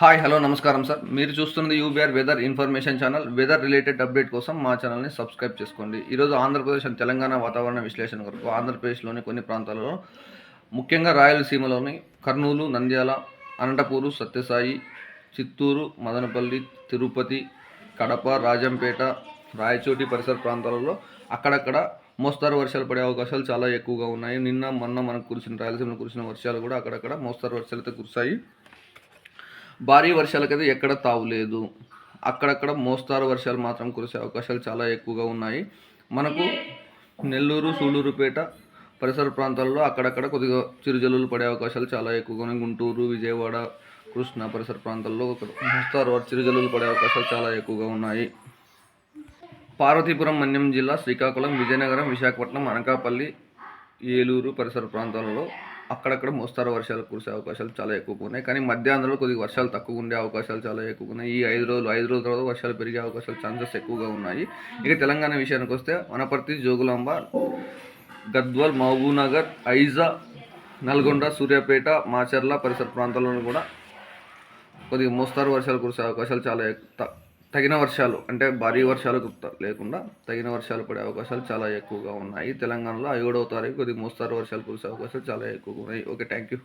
Hi hello నమస్కారం sir. మీరు చూస్తున్నది UBR weather information channel. Weather related update కోసం మా ఛానల్ని సబ్స్క్రైబ్ చేసుకోండి. ఈరోజు ఆంధ్రప్రదేశ్ అండ్ తెలంగాణ వాతావరణ విశ్లేషణ కొరకు ఆంధ్రప్రదేశ్లోని కొన్ని ప్రాంతాలలో ముఖ్యంగా రాయలసీమలోని కర్నూలు నంద్యాల అనంతపూరు సత్యసాయి చిత్తూరు మదనపల్లి తిరుపతి కడప రాజంపేట రాయచోటి పరిసర ప్రాంతాలలో అక్కడక్కడ మోస్తారు వర్షాలు పడే అవకాశాలు చాలా ఎక్కువగా ఉన్నాయి. నిన్న మొన్న మనకు కురిసిన రాయలసీమలో కురిసిన వర్షాలు కూడా అక్కడక్కడ మోస్తారు వర్షాలు అయితే కురిశాయి. భారీ వర్షాలకైతే ఎక్కడ తావులేదు అక్కడక్కడ మోస్తారు వర్షాలు మాత్రం కురిసే అవకాశాలు చాలా ఎక్కువగా ఉన్నాయి. మనకు నెల్లూరు సూళ్ళూరుపేట పరిసర ప్రాంతాల్లో అక్కడక్కడ కొద్దిగా చిరుజల్లులు పడే అవకాశాలు చాలా ఎక్కువగా ఉన్నాయి. గుంటూరు విజయవాడ కృష్ణా పరిసర ప్రాంతాల్లో ఒక మోస్తారు చిరుజల్లులు పడే అవకాశాలు చాలా ఎక్కువగా ఉన్నాయి. పార్వతీపురం మన్యం జిల్లా శ్రీకాకుళం విజయనగరం విశాఖపట్నం అనకాపల్లి ఏలూరు పరిసర ప్రాంతాలలో అక్కడక్కడ మోస్తారు వర్షాలు కురిసే అవకాశాలు చాలా ఎక్కువగా ఉన్నాయి. కానీ మధ్యాహ్నంలో కొద్దిగా వర్షాలు తక్కువ ఉండే అవకాశాలు చాలా ఎక్కువగా ఉన్నాయి. ఈ ఐదు రోజులు ఐదు రోజుల తర్వాత వర్షాలు పెరిగే అవకాశాలు ఛాన్సెస్ ఎక్కువగా ఉన్నాయి. ఇక తెలంగాణ విషయానికి వస్తే వనపర్తి జోగులాంబ గద్వాల్ మహబూబ్నగర్ ఐజా నల్గొండ సూర్యాపేట మాచర్ల పరిసర ప్రాంతాలను కూడా కొద్దిగా మోస్తారు వర్షాలు కురిసే అవకాశాలు చాలా తగిన వర్షాలు అంటే భారీ వర్షాలు లేకుండా తగిన వర్షాలు పడే అవకాశాలు చాలా ఎక్కువగా ఉన్నాయి. తెలంగాణలో ఐదవ తారీఖు కొద్దిగా మోస్తారు వర్షాలు కురిసే అవకాశాలు చాలా ఎక్కువగా ఉన్నాయి. Okay thank you